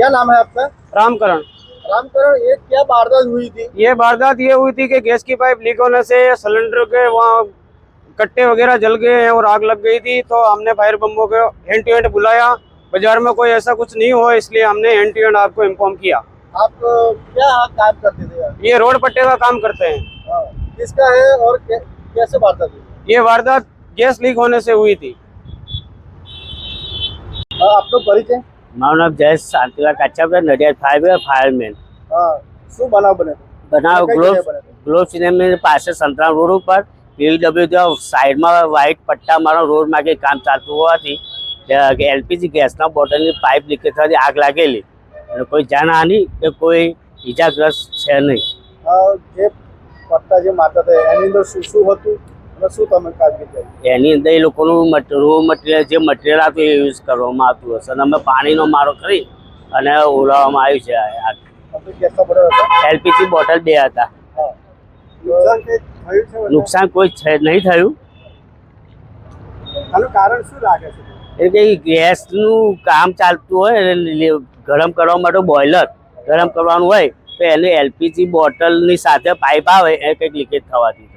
क्या नाम है आपका? रामकरण। रामकरण ये क्या वारदात हुई थी? ये वारदात ये हुई थी कि गैस की पाइप लीक होने से सिलेंडर के वहाँ कट्टे वगैरह जल गए हैं और आग लग गई थी तो हमने फायर बम्बों को हैंड टू हैंड बुलाया। बाज़ार में कोई ऐसा कुछ नहीं हुआ इसलिए हमने हैंड टू हैंड आपको इन्फॉर्म किया। आप क्या काम करते थे? ये रोड पट्टे का काम करते हैं। हाँ। किसका है और कैसे वारदात हुई? ये वारदात गैस लीक होने से हुई थी। हाँ, आप लोग परिचय મારું નામ જયેશ શાંતિલાલ કાચાભાઈ નડિયાદ ફાયર ફાયરમેન. હા શું બનાવ બને બનાવ ગ્લોવ? ગ્લોબ સિનેમા પાસે સંતરામ રોડ ઉપર. પીડબ્લ્યુ સાઈડમાં વ્હાઇટ પટ્ટા મારો રોડ માગે કામ ચાલતું હોવાથી એલપીજી ગેસના બોટલની પાઇપ લીકેજ થવાથી આગ લાગેલી. અને કોઈ જાનહાની કે કોઈ ઈજાગ્રસ્ત છે નહીં. જે પટ્ટા જે માતા હતા એની અંદર શું શું હતું? એની અંદર એ લોકોનું રો મટીરિયલ જે મટીરિયલ હતું એ યુઝ કરવામાં આવતું હશે. અને અમે પાણીનો મારો કરી અને ઓલાવવામાં આવ્યું છે એલપીજી બોટલ બે હતા. નુકસાન કંઈ છે કોઈ નહીં થયું. આનું કારણ શું લાગે છે? એટલે કે ગેસનું કામ ચાલતું હોય ગરમ કરવા માટે બોઇલર ગરમ કરવાનું હોય તો એને એલપીજી બોટલની સાથે પાઇપ આવે એ કંઈક લીકેજ થવાથી